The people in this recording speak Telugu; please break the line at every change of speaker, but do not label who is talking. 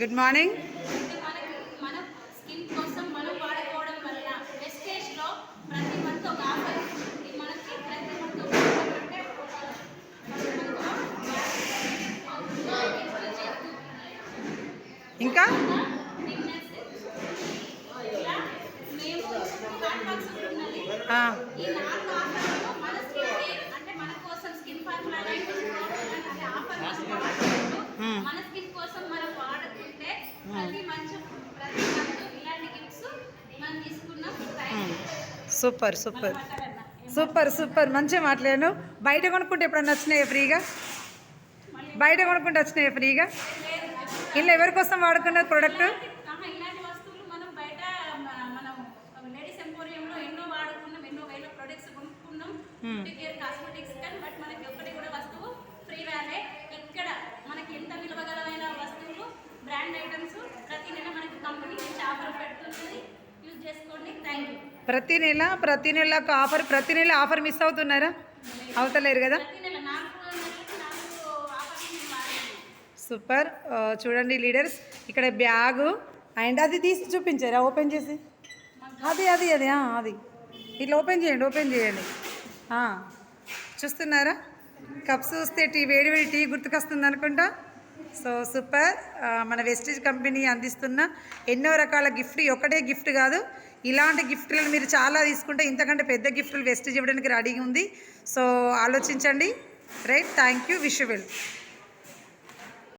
గుడ్ మార్నింగ్
అంటే మనకి
సూపర్ సూపర్. Super super. మంచిగా మాట్లాడాను బయట కొనుక్కుంటే ఎప్పుడన్నా వచ్చినాయి ఫ్రీగా? బయట కొనుక్కుంటే వచ్చినాయి ఫ్రీగా? ఇలా ఎవరి కోసం వాడుకున్నారు ప్రోడక్ట్
ఆహా, ప్రతి నెల
ప్రతి నెల ఒక ఆఫర్ ప్రతి నెల ఆఫర్ మిస్ అవుతున్నారా? అవుతలేరు కదా? సూపర్. చూడండి లీడర్స్ ఇక్కడ బ్యాగు అండ్ అది తీసి చూపించారా? ఓపెన్ చేసి? అది అది అది అది. ఇట్లా ఓపెన్ చేయండి ఓపెన్ చేయండి. చూస్తున్నారా? కప్స్ చూస్తే టీ వేడి వేడి టీ గుర్తుకొస్తుంది అనుకుంటా. So super. మన వెస్టేజ్ కంపెనీ అందిస్తున్న ఎన్నో రకాల గిఫ్ట్ ఒకటే గిఫ్ట్ కాదు ఇలాంటి గిఫ్ట్లను మీరు చాలా తీసుకుంటే ఇంతకంటే పెద్ద గిఫ్ట్లు వెస్టేజ్ ఇవ్వడానికి రెడీగా ఉంది. సో ఆలోచించండి. Right thank you wish well.